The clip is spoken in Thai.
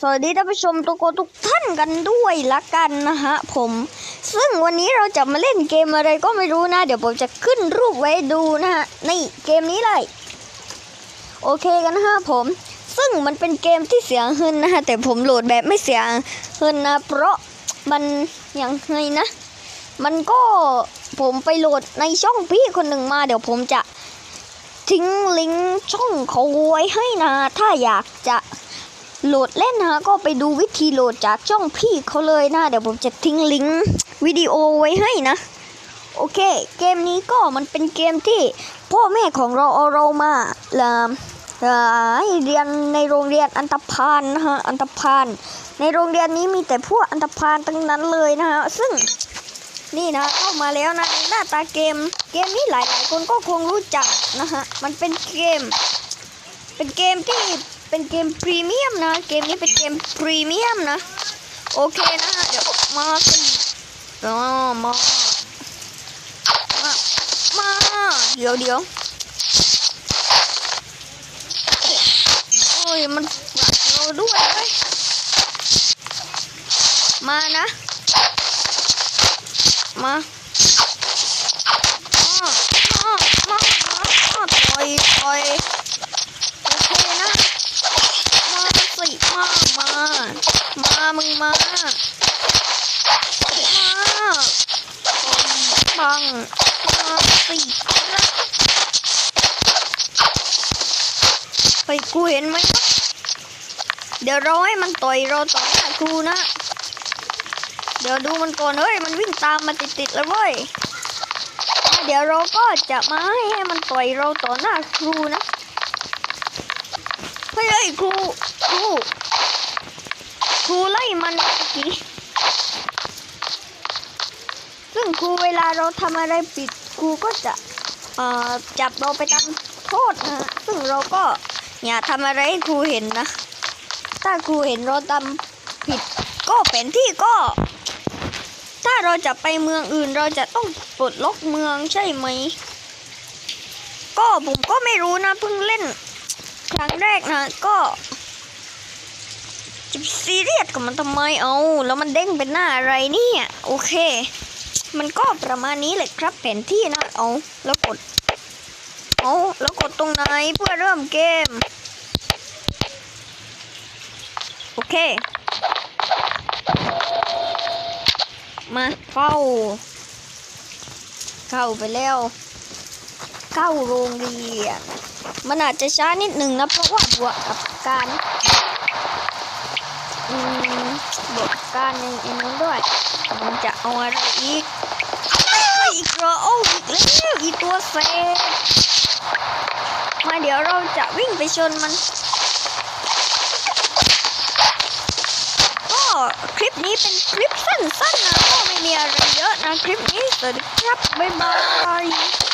สวัสดีท่านผู้ชมทุกคนทุกท่านกันด้วยละกันนะฮะผม ซึ่งวันนี้เราจะมาเล่นเกมอะไรก็ไม่รู้นะ เดี๋ยวผมจะขึ้นรูปไว้ดูนะฮะนี่เกมนี้เลย โอเคกันนะฮะผม ซึ่งมันเป็นเกมที่เสียเงินนะฮะแต่ผมโหลดแบบไม่เสียเงินนะ เพราะมันยังไงนะ มันก็ผมไปโหลดในช่องพี่คนหนึ่งมา เดี๋ยวผมจะทิ้งลิงก์ช่องเขาไว้ให้นะ ถ้าอยากจะ โหลดเล่นนะก็ไปดูวิธีโหลดจากช่องพี่เขาเลยนะ เดี๋ยวผมจะทิ้งลิงก์วิดีโอไว้ให้นะ โอเค เกมนี้ก็มันเป็นเกมที่พ่อแม่ของเราเอาเรามาเอ่อเอ่อให้เรียนในโรงเรียนอันตพานนะฮะอันตพานในโรงเรียนนี้มีแต่พวกอันตพานทั้งนั้นเลยนะฮะซึ่งนี่นะเข้ามาแล้วนะหน้าตาเกม เกมนี้หลายๆคนก็คงรู้จักนะฮะมันเป็นเกม เป็นเกมที่ เป็นเกมพรีเมียมนะ เกมนี้เป็นเกมพรีเมียมนะ โอเคนะ เดี๋ยวมาสิอ๋อมามามาเดี๋ยวเดี๋ยวโอ้ยมันเราด้วยเว้ยมานะ มามา มาต่อยต่อย โอเคนะ มาสิมา มา มามึงมา มาบังมาสิไปกูเห็นไหม เดี๋ยวราให้มันต่อยเราต่อหน้าครูนะ เดี๋ยวดูมันก่อนเฮ้ย มันวิ่งตามมาติดๆแล้วเว้ย เดี๋ยวเราก็จะมาให้มันต่อยเราต่อหน้าครูนะ เฮ้ยเฮ้ยครู ครู ครูไล่มันเมื่อกี้ซึ่งครูเวลาเราทำอะไรผิดครูก็จะจับเราไปทำโทษนะซึ่งเราก็อย่าทำอะไรให้ครูเห็นนะ ถ้าครูเห็นเราทำผิดก็เป็นที่ก็ ถ้าเราจะไปเมืองอื่นเราจะต้องปลดล็อกเมืองใช่ไหม ก็ผมก็ไม่รู้นะเพิ่งเล่นครั้งแรกนะก็ จะซีเรียสกับมันทำไมเอาแล้วมันเด้งเป็นหน้าอะไรเนี่ยโอเค มันก็ประมาณนี้เลยครับแผนที่นะเอาแล้วกดเอาแล้วกดตรงไหนเพื่อเริ่มเกม โอเค มาเข้า เข้าไปแล้ว เข้าโรงเรียน มันอาจจะช้านิดหนึ่งนะเพราะว่าบวกกับการ บวกกับการในอันนู้นด้วยมันจะเอาอะไรอีกอีกเหรอโอ้อีกแล้วอีตัวเซฟมาเดี๋ยวเราจะวิ่งไปชนมันก็คลิปนี้เป็นคลิปสั้นๆนะก็ไม่มีอะไรเยอะนะ คลิปนี้สวัสดีครับ บ๊ายบาย